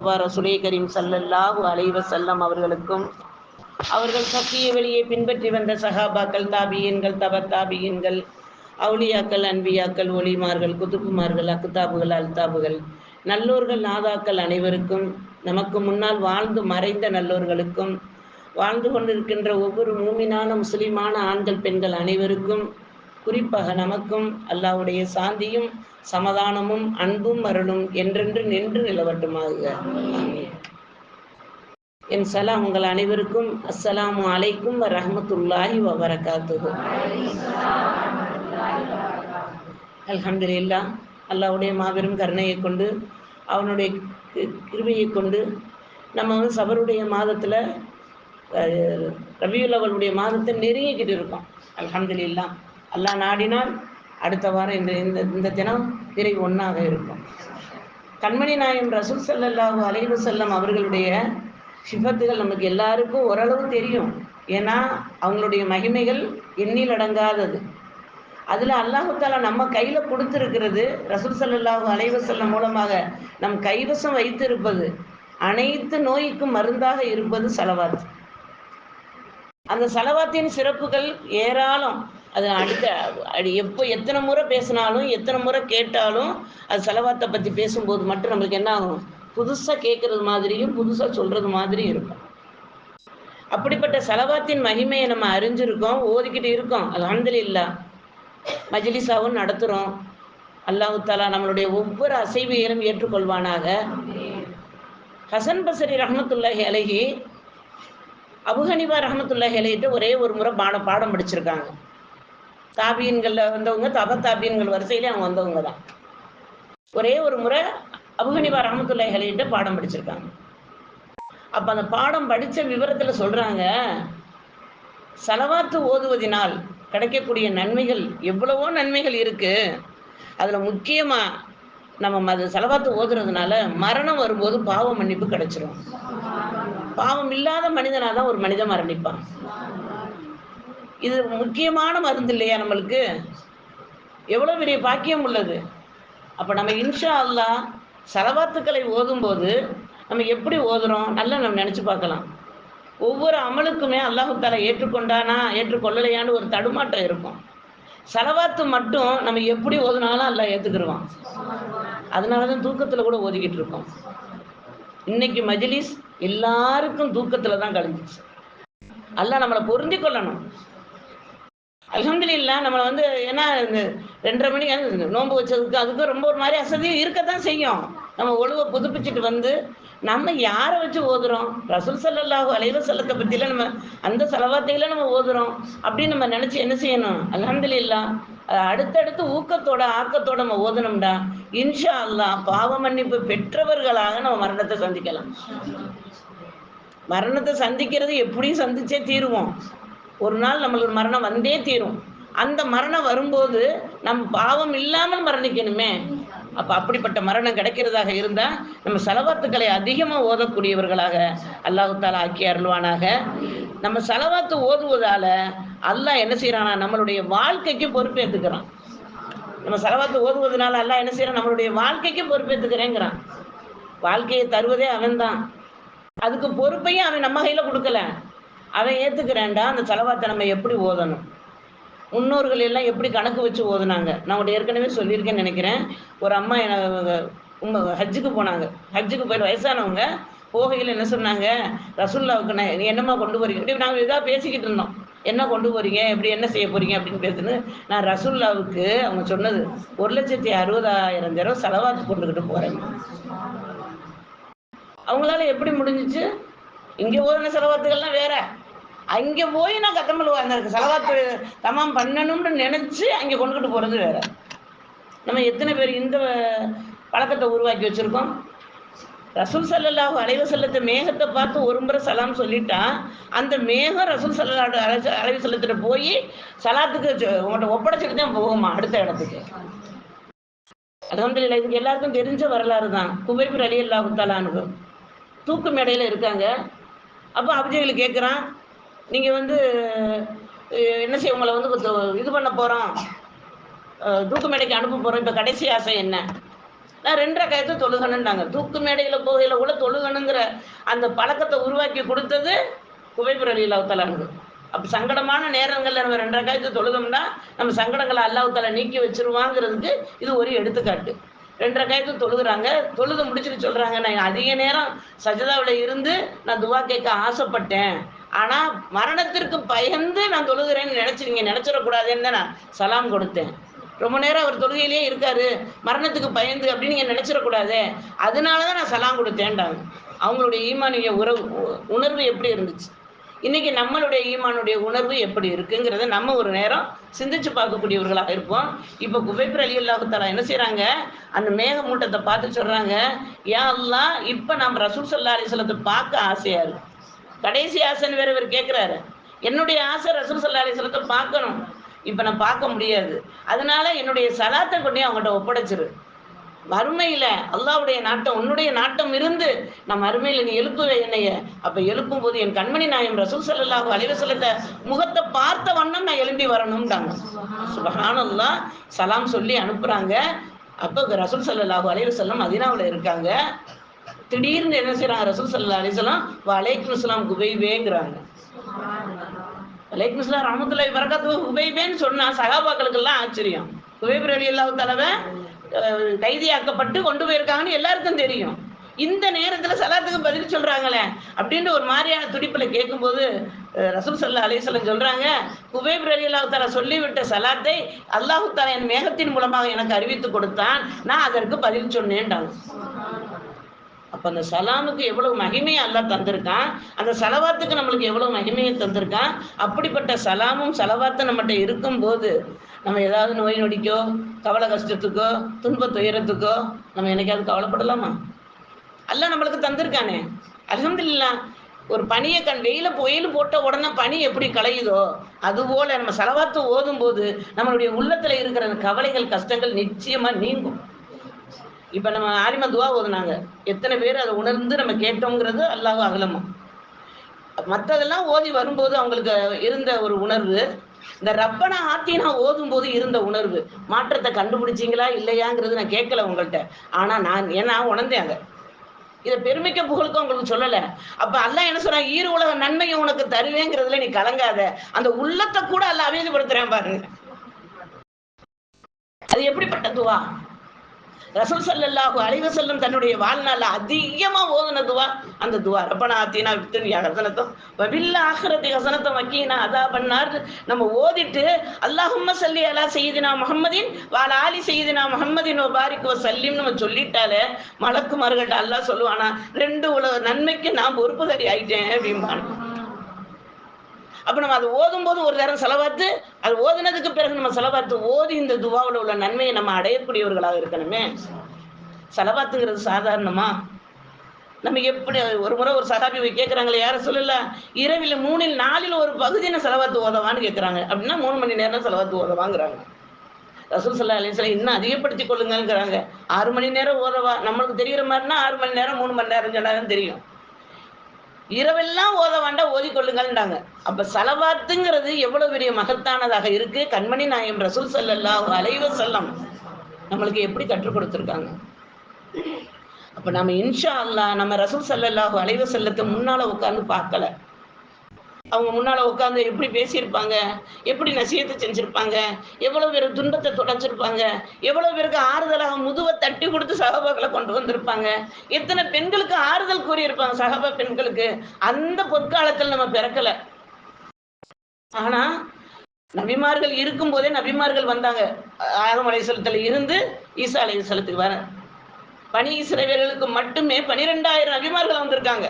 ரசுலே கரீம் சல்லல்லாஹு அலைவ செல்லம் அவர்களுக்கும் அவர்கள் சத்திய வழியை பின்பற்றி வந்த சஹாபாக்கள் தாபியன்கள் தப தாபியன்கள் அவுளியாக்கள் அன்பியாக்கள் ஒளிமார்கள் குதுப்புமார்கள் அக்குதாபுகள் அல்தாபுகள் நல்லோர்கள் நாதாக்கள் அனைவருக்கும் நமக்கு முன்னால் வாழ்ந்து மறைந்த நல்லோர்களுக்கும் வாழ்ந்து கொண்டிருக்கின்ற ஒவ்வொரு மூமினான முஸ்லிமான ஆண்கள் பெண்கள் அனைவருக்கும் குறிப்பாக நமக்கும் அல்லாஹ்வுடைய சாந்தியும் சமாதானமும் அன்பும் அருளும் என்றென்று நின்று நிலவட்டுமாக. என் சலாம் உங்கள் அனைவருக்கும் அஸ்ஸலாமு அலைக்கும் வ ரஹ்மத்துல்லாஹி வ பரகாத்துஹு அல்ஹம்துலில்லாஹ் அல்லாஹ்வுடைய மாபெரும் கருணையை கொண்டு அவனுடைய கி- கிருபையை கொண்டு நம்ம வந்து சபருடைய மாதத்தில் ரவியுல் அவளுடைய மாதத்தை நெருங்கிக்கிட்டு இருக்கோம். அல்ஹம்துலில்லா அல்லாஹ் நாடினால் அடுத்த வாரம் இந்த இந்த இந்த தினம் பிறை ஒன்றாக இருக்கும். கண்மணி நாயம் ரசூல் ஸல்லல்லாஹு அலைவு செல்லம் அவர்களுடைய சிபத்துகள் நமக்கு எல்லாருக்கும் ஓரளவு தெரியும். ஏன்னா அவங்களுடைய மகிமைகள் எண்ணில் அடங்காதது. அதில் அல்லாஹால நம்ம கையில் கொடுத்துருக்கிறது ரசூல் ஸல்லல்லாஹு அலைவு செல்லம் மூலமாக நம் கைவசம் வைத்திருப்பது அனைத்து நோய்க்கும் மருந்தாக இருப்பது சலவாத். அந்த சலவாத்தின் சிறப்புகள் ஏராளம். அது அடுத்த அடி எப்போ எத்தனை முறை பேசினாலும் எத்தனை முறை கேட்டாலும் அது செலவாத்தை பற்றி பேசும்போது மட்டும் நம்மளுக்கு என்ன ஆகும்? புதுசாக கேட்குறது மாதிரியும் புதுசாக சொல்கிறது மாதிரியும் இருக்கும். அப்படிப்பட்ட செலவாத்தின் மகிமையை நம்ம அறிஞ்சிருக்கோம் ஓதிக்கிட்டு இருக்கோம். அது அல்ஹம்துலில்லாஹ் மஜிலிசாவும் நடத்துகிறோம் அல்லாஹு தாலா நம்மளுடைய ஒவ்வொரு அசைவியலும் ஏற்றுக்கொள்வானாக. ஹசன் பசரி ரஹமத்துல்லாஹி அலைஹி அபுஹனிபா ரஹமத்துல்லாஹி அலைகிட்ட ஒரே ஒரு முறை பாடம் பாடம் படிச்சிருக்காங்க. தாபியன்களில் வந்தவங்க தப தாபியன்கள் வரிசையிலே அவங்க வந்தவங்க தான். ஒரே ஒரு முறை அபுகனிவா ரஹமத்துல்லாஹி பாடம் படிச்சிருக்காங்க. அப்போ அந்த பாடம் படித்த விவரத்தில் சொல்கிறாங்க செலவாத்து ஓதுவதினால் கிடைக்கக்கூடிய நன்மைகள் எவ்வளவோ நன்மைகள் இருக்குது அதில் முக்கியமாக நம்ம அது செலவாத்து ஓதுறதுனால மரணம் வரும்போது பாவ மன்னிப்பு கிடைச்சிரும். பாவம் இல்லாத மனிதனாக தான் ஒரு மனிதன் மரணிப்பான். இது முக்கியமான மருந்து இல்லையா நம்மளுக்கு? எவ்வளோ பெரிய பாக்கியம் உள்ளது? அப்போ நம்ம இன்ஷா அல்லாஹ் செலவாத்துக்களை ஓதும்போது நம்ம எப்படி ஓதுறோம்? நல்லா நம்ம நினச்சி பார்க்கலாம். ஒவ்வொரு அமலுக்குமே அல்லாஹு ஏற்றுக்கொண்டானா ஏற்றுக்கொள்ளலையான்னு ஒரு தடுமாட்டம் இருக்கும். செலவாத்து மட்டும் நம்ம எப்படி ஓதுனாலும் அல்லாஹ் ஏற்றுக்கிடுவான் அதனால தான் தூக்கத்தில் கூட ஓதிக்கிட்டு இருக்கோம். இன்னைக்கு மஜிலிஸ் எல்லாருக்கும் தூக்கத்தில் தான் கழிஞ்சிச்சு. அல்லாஹ் நம்மளை பொருந்தி கொள்ளணும். அல்ஹம்துலில்லாஹ் நம்மளை வந்து ஏன்னா இந்த ரெண்டரை மணிக்கு நோன்பு வச்சதுக்கு அதுக்கும் ரொம்ப ஒரு மாதிரி அசதியும் இருக்கத்தான் செய்யும். நம்ம ஒழுவை புதுப்பிச்சுட்டு வந்து நம்ம யாரை வச்சு ஓதுறோம்? ரசூல் ஸல்லல்லாஹு அலைவ வஸல்லத்தை பற்றிலாம் நம்ம அந்த செலவாத்தையில நம்ம ஓதுறோம். அப்படின்னு நம்ம நினச்சி என்ன செய்யணும்? அல்ஹம்துலில்லாஹ் அடுத்தடுத்து ஊக்கத்தோட ஆக்கத்தோட நம்ம ஓதணும்டா. இன்ஷா அல்லாஹ் பாவ மன்னிப்பு பெற்றவர்களாக நம்ம மரணத்தை சந்திக்கலாம். மரணத்தை சந்திக்கிறது எப்படியும் சந்திச்சே தீருவோம். ஒரு நாள் நம்மளுக்கு மரணம் வந்தே தீரும். அந்த மரணம் வரும்போது நம் பாவம் இல்லாமல் மரணிக்கணுமே. அப்போ அப்படிப்பட்ட மரணம் கிடைக்கிறதாக இருந்தால் நம்ம செலவாத்துக்களை அதிகமாக ஓதக்கூடியவர்களாக அல்லாஹு தாலா ஆக்கி அருள்வானாக. நம்ம செலவாத்து ஓதுவதால அல்லாஹ் என்ன செய்கிறானா நம்மளுடைய வாழ்க்கைக்கு பொறுப்பேற்றுக்கிறான் நம்ம செலவாத்து ஓதுவதனால அல்லாஹ் என்ன செய்யறான் நம்மளுடைய வாழ்க்கைக்கு பொறுப்பேற்றுக்கிறேங்கிறான் வாழ்க்கையை தருவதே அவன்தான். அதுக்கு பொறுப்பையும் அவன் நம்ம கையில் கொடுக்கல. அவன் ஏற்றுக்கிறேன்டா அந்த செலவாத்தை நம்ம எப்படி ஓதணும்? முன்னோர்கள் எல்லாம் எப்படி கணக்கு வச்சு ஓதுனாங்க? நான் உங்கள்கிட்ட ஏற்கனவே சொல்லியிருக்கேன்னு நினைக்கிறேன். ஒரு அம்மா என்ன உங்க ஹஜ்ஜுக்கு போனாங்க. ஹஜ்ஜுக்கு போய் வயசானவங்க போகையில் என்ன சொன்னாங்க? ரசுல்லாவுக்கு நான் நீ என்னம்மா கொண்டு போறீங்க? இப்படி நாங்கள் இதாக பேசிக்கிட்டு இருந்தோம். என்ன கொண்டு போறீங்க? எப்படி என்ன செய்ய போறீங்க? அப்படின்னு பேசுன்னு நான் ரசுல்லாவுக்கு அவங்க சொன்னது ஒரு லட்சத்தி அறுபதாயிரம் தடவை செலவாத்து கொண்டுக்கிட்டு போறேன் அவங்களால எப்படி முடிஞ்சிச்சு? இங்கே போன செலவாத்துகள்லாம் வேற. அங்கே போய் நான் கத்தமல் அந்த செலவாத்து தமாம் பண்ணணும்னு நினச்சி அங்கே கொண்டுக்கிட்டு போகிறது வேற. நம்ம எத்தனை பேர் இந்த பழக்கத்தை உருவாக்கி வச்சுருக்கோம்? ரசூல் சல்லாஹ் அலைவு செல்லத்தை மேகத்தை பார்த்து ஒரு முறை சலாம் சொல்லிட்டா அந்த மேகம் ரசூல் சல்லா அலைவு செல்லத்துல போய் சலாத்துக்கு உங்கள்கிட்ட ஒப்படைச்சிட்டு தான் போகுமா அடுத்த இடத்துக்கு? அலமதுல்லா இதுக்கு எல்லாருக்கும் தெரிஞ்ச வரலாறு தான். குபைபுர் அலி அல்லாஹு தாலானுக்கு தூக்கு மேடையில் இருக்காங்க. அப்போ அபிஜய்கள் கேட்குறான் நீங்கள் வந்து என்ன செய்ய உங்களை வந்து இது பண்ண போகிறோம் தூக்கு மேடைக்கு அனுப்ப போகிறோம் இப்போ கடைசி ஆசை என்ன? நான் ரெண்டரை கயத்தை தொழுகணுன்றாங்க தூக்கு மேடையில் போகையில் கூட தொழுகணுங்கிற அந்த பழக்கத்தை உருவாக்கி கொடுத்தது குவைபுர அலி அல்லாஹாலானு அப்போ சங்கடமான நேரங்களில் நம்ம ரெண்டரை காயத்தை தொழுதோம்னா நம்ம சங்கடங்களை அல்லாஹால நீக்கி வச்சிருவாங்கிறதுக்கு இது ஒரு எடுத்துக்காட்டு. ரெண்டரை காயத்தை தொழுகிறாங்க. தொழுது முடிச்சுட்டு சொல்கிறாங்க நான் அதிக நேரம் சஜதாவில் இருந்து நான் துவா கேட்க ஆசைப்பட்டேன். ஆனால் மரணத்திற்கு பயந்து நான் தொழுகிறேன்னு நினச்சி நீங்கள் நினச்சிடக்கூடாதுன்னு தான் நான் சலாம் கொடுத்தேன். ரொம்ப நேரம் அவர் தொழுகையிலேயே இருக்காரு. மரணத்துக்கு பயந்து அப்படின்னு நீங்கள் நினச்சிடக்கூடாது. அதனால தான் நான் சலாம் கொடுத்தேன்டாங்க. அவங்களுடைய ஈமானிய உறவு உணர்வு எப்படி இருந்துச்சு? இன்னைக்கு நம்மளுடைய ஈமானுடைய உணர்வு எப்படி இருக்குங்கிறத நம்ம ஒரு நேரம் சிந்திச்சு பார்க்கக்கூடியவர்களாக இருப்போம். இப்போ குபைப்பர் அலி அல்லாஹாலா என்ன செய்கிறாங்க அந்த மேகமூட்டத்தை பார்த்து சொல்கிறாங்க ஏன் அல்லா இப்போ நம்ம ரசூல் சல்லா அலிஸ்லத்தை பார்க்க ஆசையாக இருக்கு. கடைசி ஆசைன்னு வேற இவர் கேட்குறாரு என்னுடைய ஆசை ரசூல் சல்லா அலிஸ்லத்தை பார்க்கணும். இப்போ நான் பார்க்க முடியாது. அதனால என்னுடைய சலாத்தை கொண்டே அவங்ககிட்ட ஒப்படைச்சிரு. மறுமையில அல்லாவுடைய நாட்டம் உன்னுடைய நாட்டம் இருந்து நான் மறுமையில நீ எழுப்புவே என்னைய. அப்ப எழுப்பும் போது என் கண்மணி நாயம் ரசூல் சல்லாஹூ அலிவசல்லத்த முகத்தை பார்த்த வண்ணம் நான் எழும்பி வரணும்ட்டாங்க சுபஹானல்லா சலாம் சொல்லி அனுப்புறாங்க. அப்போ ரசூல் சல்லாஹூ அலிவசல்லம் மதினாவில் இருக்காங்க. திடீர்னு என்ன செய்யறாங்க ரசூல் சல்லா அலிசல்லாம் வலைக்கும் இஸ்லாம் குபைவேங்கிறாங்க. வலைக்கும் இஸ்லாம் ரஹமத்துல்லாஹி வரகாத்து குபைவேன்னு சொன்னா சகாபாக்களுக்கெல்லாம் ஆச்சரியம். குபைபர் அலி அல்லாஹ் தலைவன் கைதியாக்கப்பட்டு கொண்டு போயிருக்காங்கன்னு எல்லாருக்கும் தெரியும். இந்த நேரத்துல சலாத்துக்கு பதில் சொல்றாங்களே அப்படின்னு ஒரு மாதிரியான துடிப்புல கேட்கும்போது ரசூல் சல்லா அலிசல்லம் சொல்றாங்க குபேப் அலி அல்லாஹு சொல்லிவிட்ட சலாத்தை அல்லாஹு தாலா என் மேகத்தின் மூலமாக எனக்கு அறிவித்து கொடுத்தான். நான் அதற்கு பதில் சொன்னேன்டாங்க. அப்ப அந்த சலாமுக்கு எவ்வளவு மகிமையை அல்லா தந்திருக்கான் அந்த சலவாத்துக்கு நம்மளுக்கு எவ்வளவு மகிமையை தந்திருக்கான் அப்படிப்பட்ட சலாமும் சலவாத்தும் நம்மகிட்ட இருக்கும்போது நம்ம ஏதாவது நோய் நொடிக்கோ கவலை கஷ்டத்துக்கோ துன்ப துயரத்துக்கோ நம்ம என்னைக்காவது கவலைப்படலாமா? அல்ல நம்மளுக்கு தந்திருக்கானே. அலமதுல்லா ஒரு பனியை கண் வெயில வெயில் போட்ட உடனே பனி எப்படி களையுதோ அதுபோல நம்ம செலவாத்து ஓதும் போது நம்மளுடைய உள்ளத்துல இருக்கிற கவலைகள் கஷ்டங்கள் நிச்சயமா நீங்கும். இப்ப நம்ம ஆரிம துவா ஓதுனாங்க. எத்தனை பேர் அதை உணர்ந்து நம்ம கேட்டோங்கிறது அல்லாஹ் அகலமா. மற்றதெல்லாம் ஓதி வரும்போது அவங்களுக்கு இருந்த ஒரு உணர்வு இந்த ரப்பனா ஆத்தினா ஓதும் போது இருந்த உணர்வு. மாற்றத்தை கண்டுபிடிச்சிங்களா இல்லையாங்கிறது நான் கேட்கல உங்கள்கிட்ட. ஆனா நான் ஏன்னா உணர்ந்தேன் அதை. இதை பெருமைக்க புகழுக்கும் உங்களுக்கு சொல்லல. அப்ப அல்ல என்ன சொல்றான்? ஈர உலக நன்மையை உனக்கு தருவேங்கிறதுல நீ கலங்காத. அந்த உள்ளத்தை கூட அல்ல அமைதிப்படுத்துறேன் பாருங்க. அது எப்படிப்பட்ட துவா? ரசூல் சல்லாஹு அலைவ செல்லும் தன்னுடைய வாழ்நாள் அதிகமா ஓதுன துவா அந்த துவா. ரப்பனா ஆத்தினா வித்துனியா ஹசனத்தம் வபில்ல ஆஹரத்தி ஹசனத்தம் வக்கீனா அதா பண்ணார் நம்ம ஓதிட்டு அல்லாஹும்ம சல்லி அலா செய்தினா முகமதின் வாழ ஆலி செய்தினா ஓ பாரிக்கு சல்லிம் நம்ம சொல்லிட்டாலே மலக்கு மறுகட்ட அல்லாஹ் சொல்லுவானா ரெண்டு உலக நன்மைக்கு நான் பொறுப்புதாரி ஆயிட்டேன் அப்படிம்பான். அப்போ நம்ம அதை ஓதும் போது ஒரு நேரம் செலவாத்து அது ஓதுனதுக்கு பிறகு நம்ம செலவாத்து ஓதி இந்த துவாவில் உள்ள நன்மையை நம்ம அடையக்கூடியவர்களாக இருக்கணுமே. செலவாத்துங்கிறது சாதாரணமா? நம்ம எப்படி ஒரு முறை ஒரு சகாபி கேட்குறாங்களே யாரும் சொல்லல? இரவில் மூணில் நாலில் ஒரு பகுதியை செலவாத்து ஓதவான்னு கேட்குறாங்க அப்படின்னா மூணு மணி நேரம் செலவாத்து ஓதவாங்கிறாங்க. ரசூல் சல்லா அலிஸ்லாம் இன்னும் அதிகப்படுத்தி கொள்ளுங்கிறாங்க ஆறு மணி நேரம் ஓதவா? நம்மளுக்கு தெரிகிற மாதிரினா ஆறு மணி நேரம் மூணு மணி நேரம் சொன்னாலும் தெரியும். இரவெல்லாம் ஓத வேண்டாம் ஓதிக்கொள்ளுங்கள்ன்றாங்க. அப்ப செலவாத்துங்கிறது எவ்வளவு பெரிய மகத்தானதாக இருக்கு? கண்மணி நாயம் ரசூல் செல்லல்லா அலைவ செல்லம் நம்மளுக்கு எப்படி கற்றுக் கொடுத்துருக்காங்க? அப்ப நம்ம இன்ஷா அல்லா நம்ம ரசூல் சல்லல்லாஹு அலைவ செல்லத்தை முன்னால உட்காந்து பார்க்கல. அவங்க முன்னால உட்காந்து எப்படி பேசியிருப்பாங்க? எப்படி நசியத்தை செஞ்சிருப்பாங்க? எவ்வளவு பேர் துன்பத்தை தொடச்சிருப்பாங்க எவ்வளவு பேருக்கு ஆறுதலாக முதுவை தட்டி கொடுத்து சகபாக்களை கொண்டு வந்திருப்பாங்க? எத்தனை பெண்களுக்கு ஆறுதல் கூறியிருப்பாங்க சகபா பெண்களுக்கு? அந்த பொற்காலத்தில் நம்ம பிறக்கல. ஆனா நபிமார்கள் இருக்கும் போதே நபிமார்கள் வந்தாங்க. ஆதம் இருந்து ஈசா அலைசலத்துக்கு வர. பனி இசிறவர்களுக்கு மட்டுமே பனிரெண்டாயிரம் நபிமார்கள் வந்திருக்காங்க.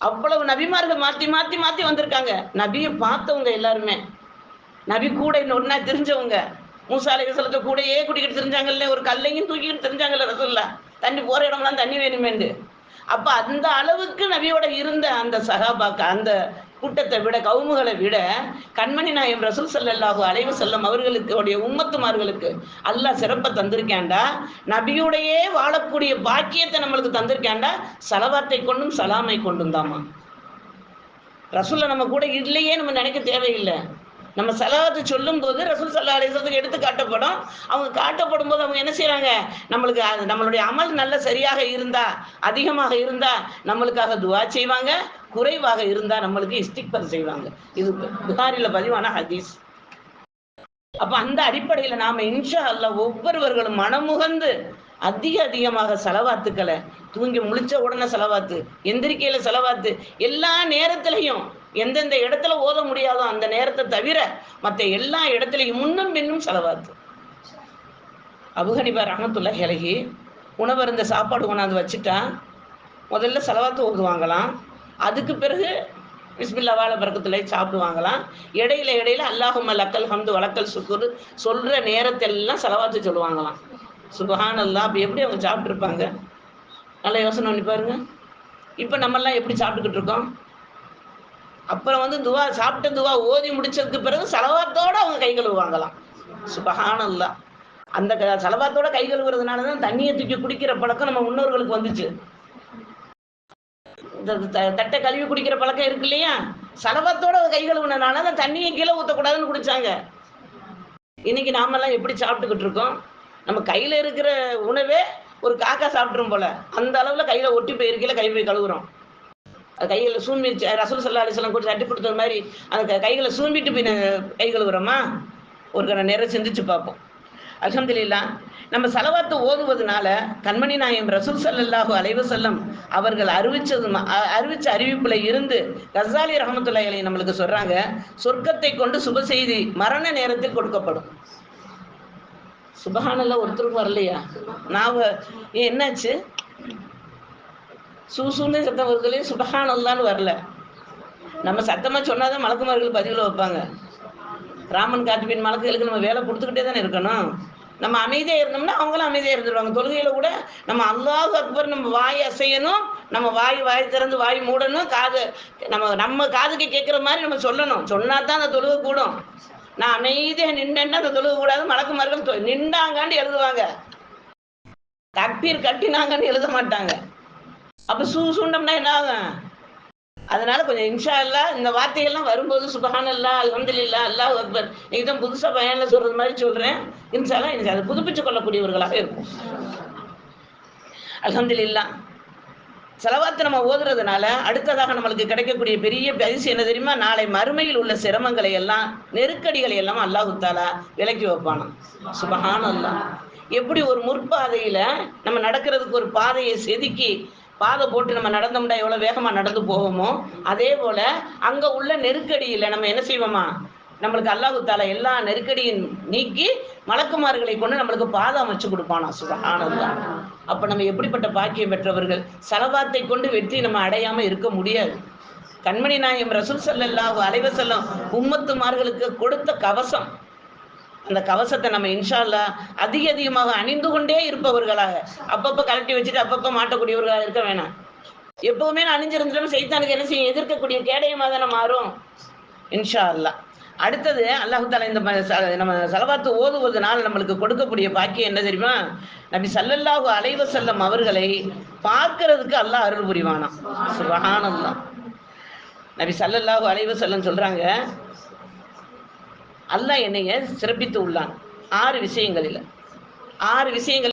அவ்வளவு நபிமார்கள் மாத்தி மாத்தி மாத்தி வந்திருக்காங்க. நபியை பார்த்தவங்க எல்லாருமே. நபி கூட இன்னொன்னா தெரிஞ்சவங்க. மூசாலை அலைவசலத்தை கூடயே குடிக்கிட்டு தெரிஞ்சாங்கல்ல ஒரு கல்லையும் தூக்கிக்கிட்டு தெரிஞ்சாங்கல்ல ரசல்லா தண்ணி போற இடம்லாம் தண்ணி வேணுமேண்டு அப்ப அந்த அளவுக்கு நபியோட இருந்த அந்த சகாபாக்க அந்த கூட்டத்தை விட கவுமுகளை விட கண்மணி நாயம் ரசூல் சல்லல்லாஹு அலைவு செல்லம் அவர்களுக்கு உடைய உம்மத்துமார்களுக்கு அல்லாஹ் சிறப்பை தந்திருக்கேன்டா. நபியுடையே வாழக்கூடிய பாக்கியத்தை நம்மளுக்கு தந்திருக்கேன்டா. சலவாத்தை கொண்டும் சலாமை கொண்டும் தாமா ரசூல்ல நம்ம கூட இல்லையே நம்ம நினைக்க தேவையில்லை. நம்ம செலவாத்து சொல்லும் போது ரசூல் சல்லா அலிஸ்லத்துக்கு எடுத்து காட்டப்படும். அவங்க காட்டப்படும் போது அவங்க என்ன செய்றாங்க? நம்மளுக்கு அது நம்மளுடைய அமல் நல்ல சரியாக இருந்தா அதிகமாக இருந்தா நம்மளுக்காக துவா செய்வாங்க. குறைவாக இருந்தா நம்மளுக்கு இஸ்டிக்பர் செய்வாங்க. இது புகாரில பதிவான ஹதீஸ். அப்ப அந்த அடிப்படையில நாம இன்ஷா அல்ல ஒவ்வொருவர்களும் மனமுகந்து அதிக அதிகமாக செலவாத்துக்களை தூங்கி முழிச்ச உடனே செலவாத்து எந்திரிக்கையில செலவாத்து எல்லா நேரத்திலையும் எந்தெந்த இடத்துல ஓத முடியாதோ அந்த நேரத்தை தவிர மற்ற எல்லா இடத்துலையும் முன்னும் பின்னும் செலவாத்து. அபுகனிபா ரஹமத்துல்லா இலகி உணவு இருந்த சாப்பாடு கொண்டாந்து வச்சுட்டா முதல்ல செலவாத்து ஓதுவாங்களாம். அதுக்கு பிறகு பிஸ்மில்லா வாழ பறக்கத்துல சாப்பிடுவாங்களாம். இடையில இடையில அல்லாஹும் லக்கல் ஹம்து வழக்கல் சுக்குரு சொல்ற நேரத்தெல்லாம் செலவாத்து சொல்லுவாங்களாம். சுபஹான் அல்லா அப்போ எப்படி அவங்க சாப்பிட்ருப்பாங்க நல்லா யோசனை பண்ணி பாருங்க. இப்போ நம்மெல்லாம் எப்படி சாப்பிட்டுக்கிட்டு இருக்கோம்? அப்புறம் வந்து துவா சாப்பிட்ட துவா ஓதி முடிச்சதுக்கு பிறகு செலவாத்தோட அவங்க கை கழுவுவாங்களாம். சுபஹான் அல்லா அந்த க- செலவாத்தோட கை கழுவுறதுனால தான் தண்ணியை தூக்கி குடிக்கிற பழக்கம் நம்ம முன்னோர்களுக்கு வந்துச்சு. தட்டை கழுவி குடிக்கிற பழக்கம் இருக்கு இல்லையா? சலவத்தோட கை கழுவுனனால அந்த தண்ணியை கீழே ஊற்றக்கூடாதுன்னு குடிச்சாங்க. இன்னைக்கு நாமெல்லாம் எப்படி சாப்பிட்டுக்கிட்டு இருக்கோம்? நம்ம கையில் இருக்கிற உணவே ஒரு காக்கா சாப்பிட்ரும் போல. அந்த அளவில் கையில் ஒட்டி போயிருக்கையில கை போய் கழுவுறோம். அது கையில சூம்பி ரசூல் சல்லா அலிஸ்லாம் கூட தட்டி கொடுத்தது மாதிரி அந்த கைகளை சூம்பிட்டு போய் கை கழுவுறோமா? ஒரு கண நேரம் சிந்திச்சு பார்ப்போம். அலமதுல்லா நம்ம செலவாத்து ஓதுவதனால கண்மணி நாயம் ரசூல் ஸல்லல்லாஹு அலைவு செல்லம் அவர்கள் அறிவிச்சது அறிவிச்ச அறிவிப்புல இருந்து கசாலி ரஹமத்துல்லாஹி நம்மளுக்கு சொல்றாங்க சொர்க்கத்தை கொண்டு சுப செய்தி மரண நேரத்தில் கொடுக்கப்படும். சுபஹானல்ல ஒருத்தருக்கும் வரலையா? நான் என்னாச்சு? சூசூன்னு சத்தம் வருதுலே சுபஹானல்லான்னு வரல. நம்ம சத்தமா சொன்னாதான் மலக்குமார்கள் பதிவில் வைப்பாங்க. ராமன் காட்டுப்பின் மலக்குகளுக்கு நம்ம வேலை கொடுத்துக்கிட்டே தானே இருக்கணும். நம்ம அமைதியாக இருந்தோம்னா அவங்களும் அமைதியாக இருந்துருவாங்க. தொழுகையில கூட நம்ம அல்லாஹ் அக்பர் நம்ம வாய் அசையணும். நம்ம வாய் வாய் திறந்து வாய் மூடணும். காது நம்ம நம்ம காதுக்கு கேட்குற மாதிரி நம்ம சொல்லணும். சொன்னா தான் அந்த தொழுகை கூடும். நான் அமைதியாக நின்றேன்னா அந்த தொழுகை கூடாது மலக்கு தொ- நின்றாங்கன்னு எழுதுவாங்க. தப்பீர் கட்டினாங்கன்னு எழுத மாட்டாங்க. அப்போ சூ சூண்டம்னா என்ன ஆகும்? அதனால கொஞ்சம் இன்ஷா அல்லா இந்த வார்த்தைகள்லாம் வரும்போது சுபஹான் அல்லா அலமதுல்லா அல்லாஹ் அக்பர். நீங்க தான் புதுசா பயனில் சொல்றது மாதிரி சொல்றேன். இன்ஷா எனக்கு அதை புதுப்பிச்சு கொள்ளக்கூடியவர்களாக இருக்கும். அலமதுல்லா செலவாத்து நம்ம ஓதுறதுனால அடுத்ததாக நம்மளுக்கு கிடைக்கக்கூடிய பெரிய பரிசு என்ன தெரியுமா? நாளை மறுமையில் உள்ள சிரமங்களை எல்லாம் நெருக்கடிகளை எல்லாம் அல்லாஹுத்தாலா விலக்கி வைப்பானா சுபஹான் அல்லாஹ் எப்படி ஒரு முற்பாதையில நம்ம நடக்கிறதுக்கு ஒரு பாதையை செதுக்கி பாதை போட்டு நம்ம நடந்தோம்னா எவ்வளவு வேகமா நடந்து போவோமோ அதே போல அங்க உள்ள நெருக்கடியில நம்ம என்ன செய்வோமா? நம்மளுக்கு அல்லாஹு தால எல்லா நெருக்கடியும் நீக்கி மலக்குமார்களை கொண்டு நம்மளுக்கு பாதை அமைச்சு கொடுப்பானா? சுபஹானல்லாஹ் அப்ப நம்ம எப்படிப்பட்ட பாக்கியம் பெற்றவர்கள்? செலவாத்தை கொண்டு வெற்றி நம்ம அடையாம இருக்க முடியாது. கண்மணி நாயம் ரசூல் ஸல்லல்லாஹு அலைவசல்லம் உம்மத்துமார்களுக்கு கொடுத்த கவசம். அந்த கவசத்தை நம்ம இன்ஷா அல்லாஹ் அதிக அதிகமாக அணிந்து கொண்டே இருப்பவர்களாக. அப்பப்ப கலட்டி வச்சுட்டு அப்பப்ப மாட்டக்கூடியவர்களாக இருக்க வேணாம். எப்பவுமே நான் அணிஞ்சிருந்தாலும் செய்தானுக்கு என்ன செய்யும்? எதிர்க்கக்கூடிய கேடயமாக தானே மாறும். இன்ஷா அல்லாஹ் அடுத்தது அல்லாஹு தாலா இந்த நம்ம செலவாத்து ஓதுவதனால் நம்மளுக்கு கொடுக்கக்கூடிய பாக்கியம் என்ன தெரியுமா? நபி சல்லல்லாஹு அலைவ செல்லம் அவர்களை பார்க்கறதுக்கு அல்லாஹ் அருள் புரிவானாம். தான் நபி சல்லல்லாஹு அலைவ செல்லம் சொல்றாங்க அல்லாஹ் என்னைய சிறப்பித்து உள்ளான். ஆறு விஷயங்களில் ஆறு விஷயங்கள்